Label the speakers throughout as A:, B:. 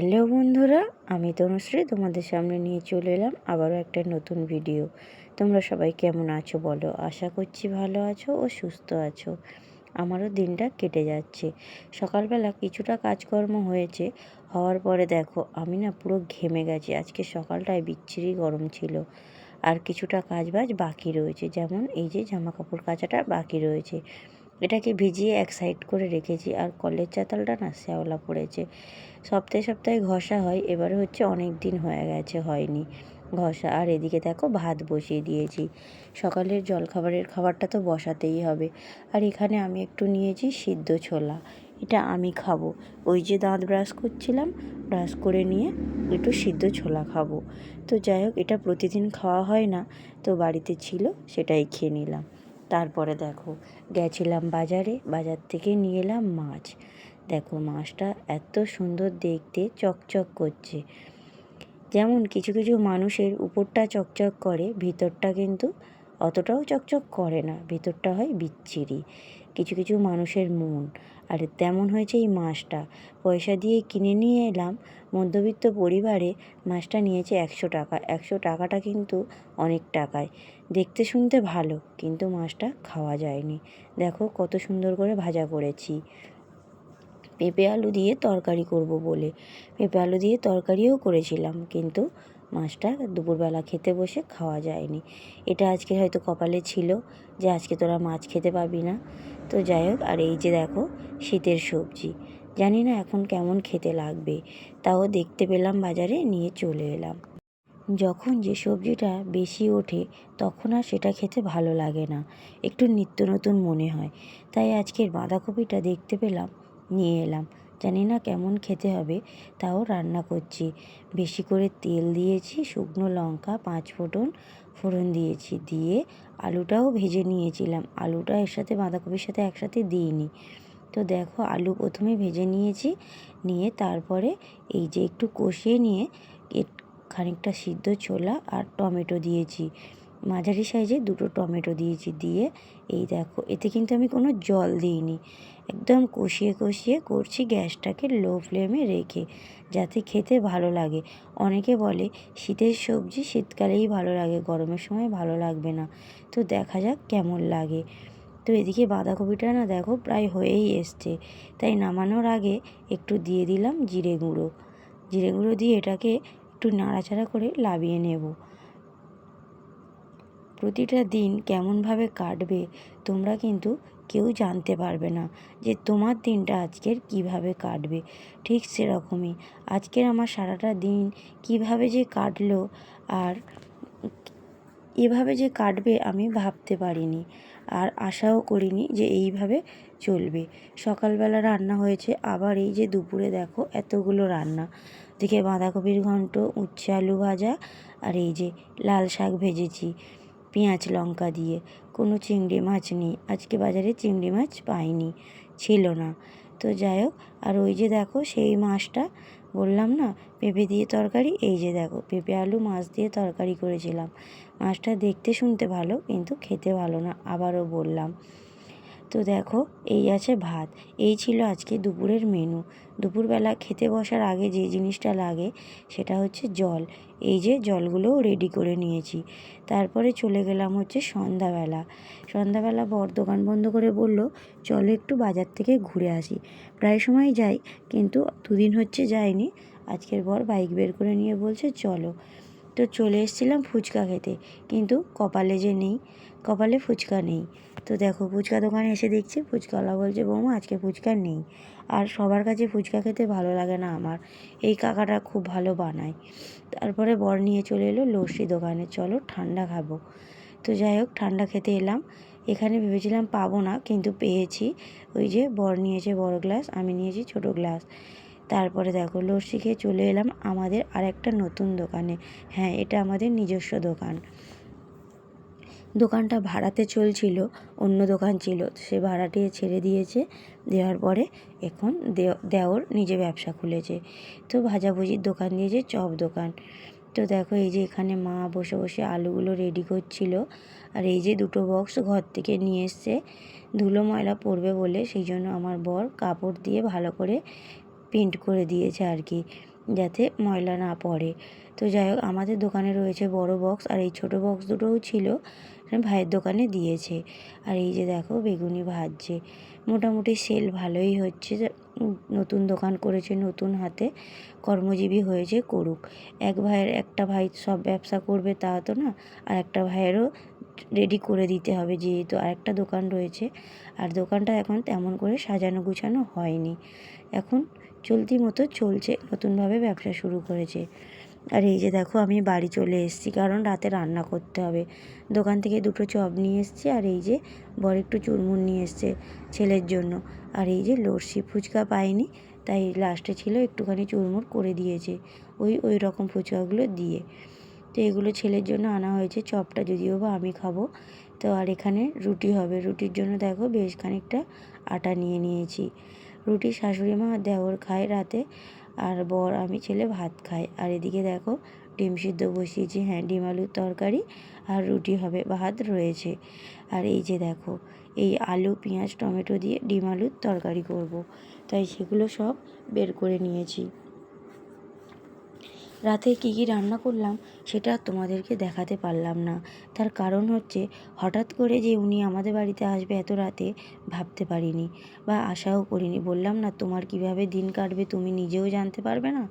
A: Hello বন্ধুরা, আমি তনুশ্রী, তোমাদের সামনে নিয়ে চলে এলাম আবারও একটা নতুন ভিডিও তোমরা সবাই কেমন আছো বলো? আশা করছি ভালো আছো ও সুস্থ আছো। আমারও দিনটা কেটে যাচ্ছে। সকালবেলা কিছুটা কাজকর্ম হয়েছে, হওয়ার পরে দেখো, আমি না পুরো ঘেমে গেছি। আজকে সকালটায় বিচ্ছিরি গরম ছিল। আর কিছুটা কাজ বাজ বাকি রয়েছে। যেমন এই যে জামা কাপড় কাচাটা বাকি রয়েছে। এটাকে ভিজিয়ে এক সাইড করে রেখেছি আর কলের চাতালটা না শ্যাওলা পড়েছে। সপ্তাহে সপ্তাহে ঘষা হয়, এবারে হচ্ছে অনেক দিন হয়ে গেছে, হয়নি। ঘষা, আর এদিকে দেখো ভাত বসিয়ে দিয়েছি। সকালের জলখাবারের খাবারটা তো বসাতেই হবে। আর এখানে আমি একটু নিয়েছি সিদ্ধ ছোলা, এটা আমি খাব। ওই যে দাঁত ব্রাশ করছিলাম, ব্রাশ করে নিয়ে একটু সিদ্ধ ছোলা খাব। তো যাই হোক, এটা প্রতিদিন খাওয়া হয় না, তো বাড়িতে ছিল, সেটাই খেয়ে নিলাম। তারপরে দেখো, গেছিলাম বাজারে, বাজার থেকে নিয়ে এলাম মাছ। দেখো, মাছটা এত সুন্দর দেখতে, চকচক করছে। যেমন কিছু কিছু মানুষের উপরটা চকচক করে, ভিতরটা কিন্তু অতটাও চকচক করে না, ভিতরটা হয় বিচ্ছিরি। কিছু কিছু মানুষের মন। আর তেমন হয়েছে এই মাছটা পয়সা দিয়ে কিনে নিয়ে এলাম। মধ্যবিত্ত পরিবারে মাছটা নিয়েছে একশো টাকা। একশো টাকাটা কিন্তু অনেক টাকায়। দেখতে শুনতে ভালো, কিন্তু মাছটা খাওয়া যায়নি। দেখো কত সুন্দর করে ভাজা করেছি। পেঁপে আলু দিয়ে তরকারি করব বলে। পেঁপে আলু দিয়ে তরকারিও করেছিলাম, কিন্তু মাছটা দুপুরবেলা খেতে বসে খাওয়া যায়নি। এটা আজকে হয়তো কপালে ছিল যে আজকে তোরা মাছ খেতে পাবি না। তো যাই হোক, আর এই যে দেখো শীতের সবজি। জানি না এখন কেমন খেতে লাগবে, তাও দেখতে পেলাম বাজারে, নিয়ে চলে এলাম। যখন যে সবজিটা বেশি ওঠে, তখন আর সেটা খেতে ভালো লাগে না। একটু নিত্য নতুন মনে হয়। তাই আজকের বাঁধাকপিটা দেখতে পেলাম, নিয়ে এলাম। জানি না কেমন খেতে হবে, তাও রান্না করছি। বেশি করে তেল দিয়েছি, শুকনো লঙ্কা, পাঁচ ফোড়ন ফোড়ন দিয়েছি, দিয়ে আলুটাও ভেজে নিয়েছিলাম। আলুটা এর সাথে বাঁধাকপির সাথে একসাথে দিইনি। তো দেখো, আলু প্রথমে ভেজে নিয়েছি, নিয়ে তারপরে এই যে একটু কষিয়ে নিয়ে খানিকটা সিদ্ধ ছোলা আর টমেটো দিয়েছি। মাঝারি সাইজে দুটো টমেটো দিয়েছি, দিয়ে এই দেখো, এতে কিন্তু আমি কোনো জল দিইনি। একদম কষিয়ে কষিয়ে করছি গ্যাসটাকে লো ফ্লেমে রেখে, যাতে খেতে ভালো লাগে। অনেকে বলে, শীতের সবজি শীতকালেই ভালো লাগে, গরমের সময় ভালো লাগবে না। তো দেখা যাক কেমন লাগে। তো এদিকে বাঁধাকপিটা না দেখো প্রায় হয়েই এসছে। তাই নামানোর আগে একটু দিয়ে দিলাম জিরে গুঁড়ো। জিরে গুঁড়ো দিয়ে এটাকে একটু নাড়াচাড়া করে লাবিয়ে নেব। প্রতিটা দিন কেমনভাবে কাটবে, তোমরা কিন্তু কেউ জানতে পারবে না যে তোমার দিনটা আজকের কীভাবে কাটবে। ঠিক সেরকমই আজকের আমার সারাটা দিন কীভাবে যে কাটলো আর এভাবে যে কাটবে আমি ভাবতে পারিনি আর আশাও করিনি যে এইভাবে চলবে। সকালবেলা রান্না হয়েছে, আবার এই যে দুপুরে দেখো এতগুলো রান্না। দেখে বাঁধাকপির ঘন্ট, উচ্ছে আলু ভাজা আর এই যে লাল শাক ভেজেছি। পেঁয়াজ, লঙ্কা দিয়ে। কোনো চিংড়ি মাছ নেই। আজকে বাজারে চিংড়ি মাছ পাইনি, ছিল না। তো যাই হোক, আর ওই যে দেখো, সেই মাছটা বললাম না, পেঁপে দিয়ে তরকারি, এই যে দেখো, পেঁপে আলু মাছ দিয়ে তরকারি করেছিলাম। মাছটা দেখতে শুনতে ভালো, কিন্তু খেতে ভালো না, আবারও বললাম। তো দেখো, এই আছে ভাত। এই ছিল আজকে দুপুরের মেনু দুপুরবেলা খেতে বসার আগে যে জিনিসটা লাগে, সেটা হচ্ছে জল। এই যে জলগুলোও রেডি করে নিয়েছি। তারপরে চলে গেলাম হচ্ছে সন্ধ্যাবেলা। সন্ধ্যাবেলা বর দোকান বন্ধ করে বলল, চলো একটু বাজার থেকে ঘুরে আসি। প্রায় সময় যাই, কিন্তু দুদিন হচ্ছে যাইনি আজকের বর বাইক বের করে নিয়ে বলছে, চলো। তো চলে এসেছিলাম ফুচকা খেতে। কিন্তু কপালে যে নেই কপালে ফুচকা নেই। তো দেখো, ফুচকা দোকানে এসে দেখছি, ফুচকাওয়ালা বলছে, বৌমা, আজকে ফুচকা নেই। আর সবার কাছে ফুচকা খেতে ভালো লাগে না আমার। এই কাকাটা খুব ভালো বানায়। তারপরে বর নিয়ে চলে এলো লস্যি দোকানে। চলো, ঠান্ডা খাব। তো যাই হোক, ঠান্ডা খেতে এলাম। এখানে ভেবেছিলাম পাবো না, কিন্তু পেয়েছি। ওই যে বর নিয়েছে বড় গ্লাস, আমি নিয়েছি ছোট গ্লাস। তারপরে দেখো, লস্যি খেয়ে চলে এলাম আমাদের আরেকটা নতুন দোকানে। হ্যাঁ এটা আমাদের নিজস্ব দোকান। দোকানটা ভাড়াতে চলছিল, অন্য দোকান ছিল। সে ভাড়াটিয়ে ছেড়ে দিয়েছে। দেওয়ার পরে এখন দেওর নিজে ব্যবসা খুলেছে। তো ভাজাভুজির দোকান দিয়েছে, চপ দোকান। তো দেখো এই যে এখানে মা বসে বসে আলুগুলো রেডি করছিল। আর এই যে দুটো বক্স ঘর থেকে নিয়ে এসছে। ধুলো ময়লা পড়বে বলে, সেই জন্য আমার বর কাপড় দিয়ে ভালো করে পেন্ট করে দিয়েছে আর কি। যাতে ময়লা না পড়ে। তো যাই হোক, আমাদের দোকানে রয়েছে বড় বক্স আর এই ছোট বক্স দুটোও ছিল ভাইয়ের দোকানে দিয়েছে। আর এই যে দেখো, বেগুনি ভাজছে। মোটামুটি সেল ভালোই হচ্ছে নতুন দোকান করেছে, নতুন হাতে কর্মজীবী হয়েছে, করুক। এক ভাইয়ের, একটা ভাই সব ব্যবসা করবে তা তো না, আর একটা ভাইয়েরও রেডি করে দিতে হবে, যেহেতু আরেকটা দোকান রয়েছে। আর দোকানটা এখন তেমন করে সাজানো গুছানো হয়নি। এখন চলতি মতো চলছে, নতুনভাবে ব্যবসা শুরু করেছে। আর এই যে দেখো, আমি বাড়ি চলে এসেছি, কারণ রাতে রান্না করতে হবে। দোকান থেকে দুটো চপ নিয়ে এসেছি, আর এই যে বর একটু চুরমুন নিয়ে এসছে ছেলের জন্য। আর এই যে লস্যি ফুচকা পাইনি, তাই লাস্টে ছিল একটুখানি চুরমুর করে দিয়েছে, ওই ওই রকম ফুচকাগুলো দিয়ে। তো এগুলো ছেলের জন্য আনা হয়েছে, চপটা যদিও বা আমি খাব, তো আর এখানে রুটি হবে। রুটির জন্য দেখো বেশ খানিকটা আটা নিয়ে নিয়েছি। রুটি শাশুড়ি মা আর দেওর খায় রাতে আর বর, আমি ছেলে ভাত খাই। আর এদিকে দেখো, ডিম সিদ্ধ বসিয়েছি হ্যাঁ ডিম আলুর তরকারি আর রুটি হবে, ভাত রয়েছে। আর এই যে দেখো, এই আলু, পেঁয়াজ, টমেটো দিয়ে ডিম আলুর তরকারি করব। তাই সেগুলো সব বের করে নিয়েছি। রাতে কী কী রান্না করলাম? সেটা তোমাদেরকে দেখাতে পারলাম না। তার কারণ হচ্ছে, হঠাৎ করে যে উনি আমাদের বাড়িতে আসবে এত রাতে, ভাবতে পারিনি বা আশাও করিনি। বললাম, না, তোমার কীভাবে দিন কাটবে তুমি নিজেও জানতে পারবে না?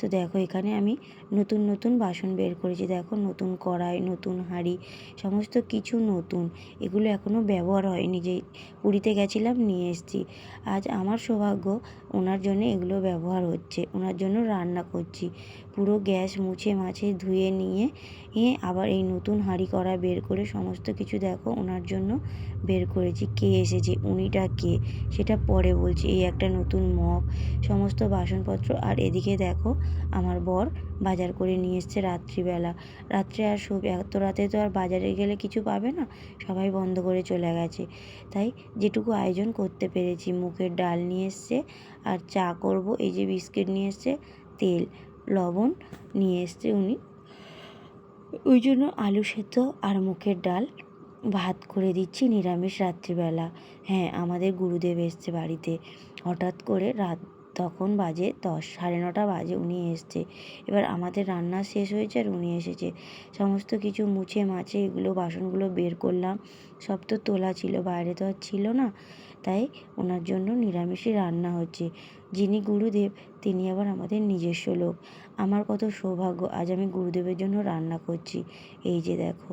A: তো দেখো, এখানে আমি নতুন নতুন বাসন বের করেছি। দেখো, নতুন কড়াই, নতুন হাঁড়ি, সমস্ত কিছু নতুন। এগুলো এখনও ব্যবহার হয়নি যে পুরীতে গেছিলাম, নিয়ে এসেছি। আজ আমার সৌভাগ্য, ওনার জন্য এগুলো ব্যবহার হচ্ছে। ওনার জন্য রান্না করছি। পুরো গ্যাস মুছে মাছে ধুয়ে নিয়ে আবার এই নতুন হাঁড়ি কড়া বের করে সমস্ত কিছু দেখো ওনার জন্য বের করেছি। কে এসেছে? উনিটা কে? সেটা পরে বলছি। এই একটা নতুন মগ, সমস্ত বাসনপত্র। আর এদিকে দেখো আমার বর বাজার করে নিয়ে এসছে রাত্রিবেলা। রাত্রে আর সব, এত রাতে তো আর বাজারে গেলে কিছু পাবে না? সবাই বন্ধ করে চলে গেছে। তাই যেটুকু আয়োজন করতে পেরেছি। মুখের ডাল নিয়ে এসছে, আর চা করব। এই যে বিস্কিট নিয়ে এসছে, তেল, লবণ নিয়ে এসছে উনি। ওই জন্য আলু সেদ্ধ আর মুখের ডাল ভাত করে দিচ্ছি নিরামিষ রাত্রিবেলা। হ্যাঁ আমাদের গুরুদেব এসছে বাড়িতে। হঠাৎ করে রাত তখন বাজে দশ, সাড়ে নটা বাজে উনি এসছে। এবার আমাদের রান্না শেষ হয়েছে আর উনি এসেছে। সমস্ত কিছু মুছে মাছে এগুলো বাসনগুলো বের করলাম। সব তো তোলা ছিল, বাইরে তো আর ছিল না। তাই ওনার জন্য নিরামিষই রান্না হচ্ছে। যিনি গুরুদেব, তিনি আবার আমাদের নিজস্ব লোক। আমার কত সৌভাগ্য, আজ আমি গুরুদেবের জন্য রান্না করছি। এই যে দেখো,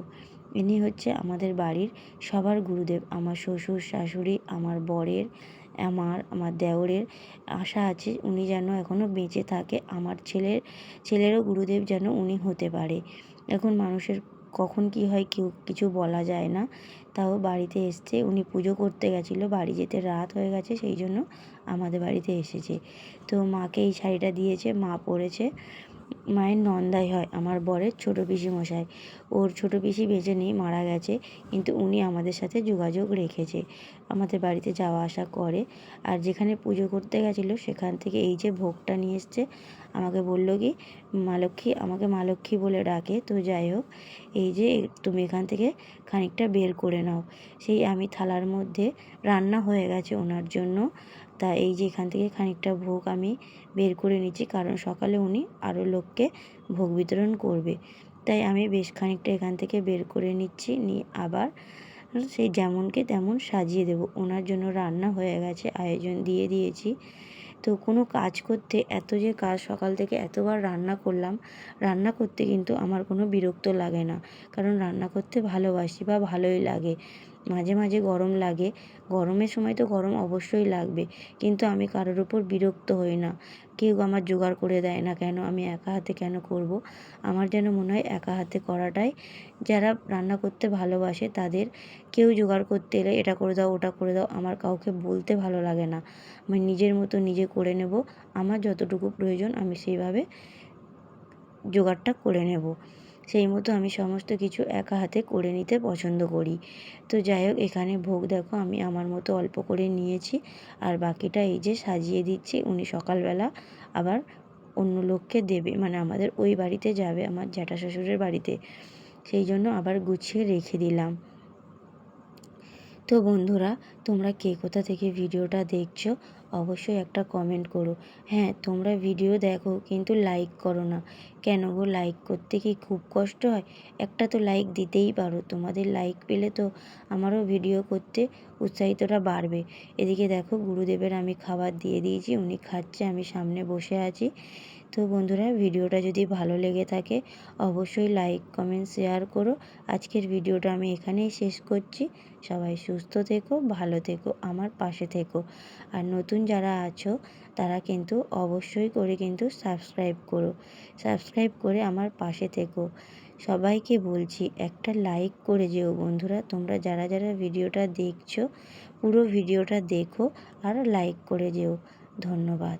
A: ইনি হচ্ছে আমাদের বাড়ির সবার গুরুদেব। আমার শ্বশুর, শাশুড়ি, আমার বরের, আমার আমার দেওরের আশা আছে উনি যেন এখনও বেঁচে থাকে। আমার ছেলের, ছেলেরও গুরুদেব যেন উনি হতে পারে। এখন মানুষের কখন কি হয় কেউ কিছু বলা যায় না। তাও বাড়িতে এসছে, উনি পুজো করতে গেছিল, বাড়ি যেতে রাত হয়ে গেছে, সেই জন্য আমাদের বাড়িতে এসেছে। তো মাকে এই শাড়িটা দিয়েছে, মা পরেছে। মায়ের নন্দাই হয়, আমার বরের ছোটো পিসি মশাই ওর ছোটো পিসি বেঁচে নেই, মারা গেছে, কিন্তু উনি আমাদের সাথে যোগাযোগ রেখেছে। আমাদের বাড়িতে যাওয়া আসা করে, আর যেখানে পুজো করতে গেছিল, সেখান থেকে এই যে ভোগটা নিয়ে এসছে, আমাকে বলল কি, মা লক্ষ্মী, আমাকে মা লক্ষ্মী বলে ডাকে, তো যাই হোক, এই যে তুমি এখান থেকে খানিকটা বের করে নাও। সেই আমি থালার মধ্যে রান্না হয়ে গেছে ওনার জন্য তা এই যে এখান থেকে খানিকটা ভোগ আমি বের করে নিচ্ছি, কারণ সকালে উনি আরও লোককে ভোগ বিতরণ করবে। তাই আমি বেশ খানিকটা এখান থেকে বের করে নিচ্ছি, নিয়ে আবার সেই যেমনকে তেমন সাজিয়ে দেবো। ওনার জন্য রান্না হয়ে গেছে, আয়োজন দিয়ে দিয়েছি। তো কোনো কাজ করতে, এত যে কাজ সকাল থেকে এতবার রান্না করলাম, রান্না করতে কিন্তু আমার কোনো বিরক্ত লাগে না। কারণ রান্না করতে ভালোবাসি বা ভালোই লাগে। মাঝে মাঝে গরম লাগে। গরমের সময় তো গরম অবশ্যই লাগবে। কিন্তু আমি কারোর উপর বিরক্ত হই না। কেউ আমার জোগাড় করে দেয় না কেন? আমি একা হাতে কেন করব? আমার যেন মনে হয় একা হাতে করাটাই যারা রান্না করতে ভালোবাসে তাদের কেউ জোগাড় করতে এলে এটা করে দাও, ওটা করে দাও, আমার কাউকে বলতে ভালো লাগে না। আমি নিজের মতো নিজে করে নেব। আমার যতটুকু প্রয়োজন আমি সেইভাবে জোগাড়টা করে নেব। সেই মতো আমি সমস্ত কিছু একা হাতে করে নিতে পছন্দ করি। তো যাই হোক, এখানে ভোগ দেখো, আমি আমার মতো অল্প করে নিয়েছি। আর বাকিটা এই যে সাজিয়ে দিচ্ছি, উনি সকালবেলা আবার অন্য লোককে দেবে মানে আমাদের ওই বাড়িতে যাবে, আমার জ্যাঠা শ্বশুরের বাড়িতে। সেই জন্য আবার গুছিয়ে রেখে দিলাম। তো বন্ধুরা, তোমরা কে কোথা থেকে ভিডিওটা দেখছ, অবশ্যই একটা কমেন্ট করো। হ্যাঁ তোমরা ভিডিও দেখো, কিন্তু লাইক করো না। কেন গো? লাইক করতে কি খুব কষ্ট হয়? একটা তো লাইক দিতেই পারো। তোমাদের লাইক পেলে তো আমারও ভিডিও করতে উৎসাহিতটা বাড়বে। এদিকে দেখো, গুরুদেবের আমি খাবার দিয়ে দিয়েছি, উনি খাচ্ছে, আমি সামনে বসে আছি। তো বন্ধুরা, ভিডিওটা যদি ভালো লেগে থাকে, অবশ্যই লাইক কমেন্ট শেয়ার করো। আজকের ভিডিওটা আমি এখানেই শেষ করছি। সবাই সুস্থ থেকো, ভালো থেকো, আমার পাশে থেকো। আর নতুন যারা আছো, তারা কিন্তু অবশ্যই করে কিন্তু সাবস্ক্রাইব করো। সাবস্ক্রাইব করে আমার পাশে থেকো। সবাইকে বলছি, একটা লাইক করে যেও বন্ধুরা। তোমরা যারা যারা ভিডিওটা দেখছ, পুরো ভিডিওটা দেখো আর লাইক করে যেও। ধন্যবাদ।